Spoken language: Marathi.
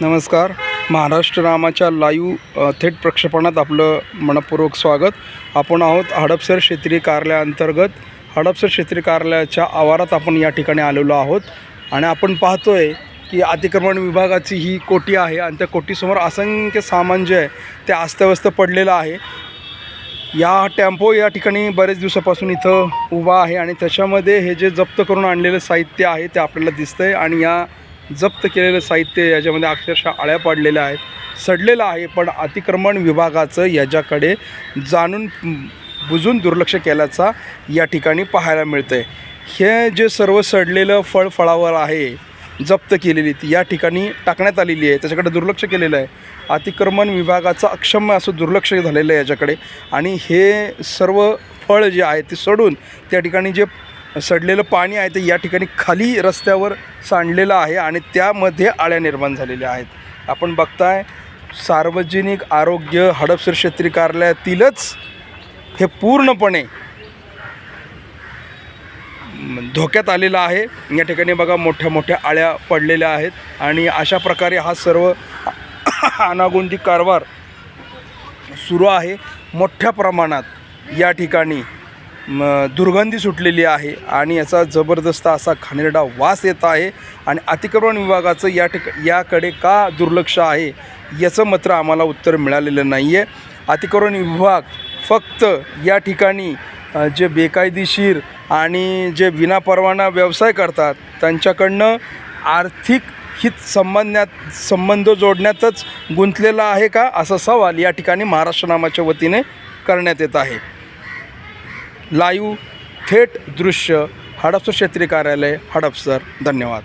नमस्कार. महाराष्ट्र नामाच्या लाईव्ह थेट प्रक्षेपणात आपलं मनपूर्वक स्वागत. आपण आहोत हडपसर क्षेत्रीय कार्यालयाअंतर्गत. हडपसर क्षेत्रीय कार्यालयाच्या आवारात आपण या ठिकाणी आलेलो आहोत. आणि आपण पाहतोय की अतिक्रमण विभागाची ही कोटी आहे आणि त्या कोटीसमोर असंख्य सामान जे आहे ते अस्तव्यस्त पडलेलं आहे. या टेम्पो या ठिकाणी बरेच दिवसापासून इथं उभा आहे आणि त्याच्यामध्ये हे जे जप्त करून आणलेलं साहित्य आहे ते आपल्याला दिसतं आहे आणि या जप्त केलेलं साहित्य याच्यामध्ये अक्षरशः आळ्या पडलेल्या आहेत. सडलेलं आहे पण अतिक्रमण विभागाचं याच्याकडे जाणून बुजून दुर्लक्ष केल्याचा या ठिकाणी पाहायला मिळतं आहे हे जे सर्व सडलेलं फळ फळावर आहे जप्त केलेली ती या ठिकाणी टाकण्यात आलेली आहे. त्याच्याकडे दुर्लक्ष केलेलं आहे. अतिक्रमण विभागाचं अक्षम्य असं दुर्लक्ष झालेलं आहे याच्याकडे. आणि हे सर्व फळ जे आहे ते सोडून त्या ठिकाणी जे सडलेलं पाणी आहे ते या ठिकाणी खाली रस्त्यावर सांडलेलं आहे आणि त्यामध्ये आळ्या निर्माण झालेल्या आहेत. आपण बघताय सार्वजनिक आरोग्य हडपसर क्षेत्रीय कार्यालयातीलच हे पूर्णपणे धोक्यात आलेला आहे. या ठिकाणी बघा मोठ्या मोठ्या आळ्या पडलेल्या आहेत आणि अशा प्रकारे हा सर्व अनागोंदी कारभार सुरू आहे. मोठ्या प्रमाणात या ठिकाणी म, दुर्गंधी सुटलेली आहे आणि याचा जबरदस्त असा घाणेरडा वास येत आहे. आणि अतिक्रमण विभागाचं या ठिक याकडे का दुर्लक्ष आहे याचं मात्र आम्हाला उत्तर मिळालेलं नाही आहे अतिक्रमण विभाग फक्त या ठिकाणी जे बेकायदेशीर आणि जे विनापरवाना व्यवसाय करतात त्यांच्याकडनं आर्थिक हित संबंधात संबंध जोडण्यातच गुंतलेला आहे का असा सवाल या ठिकाणी महाराष्ट्र नामाच्या वतीने करण्यात येत आहे. लाईव्ह थेट दृश्य हडपसर क्षेत्रीय कार्यालय हडपसर. धन्यवाद.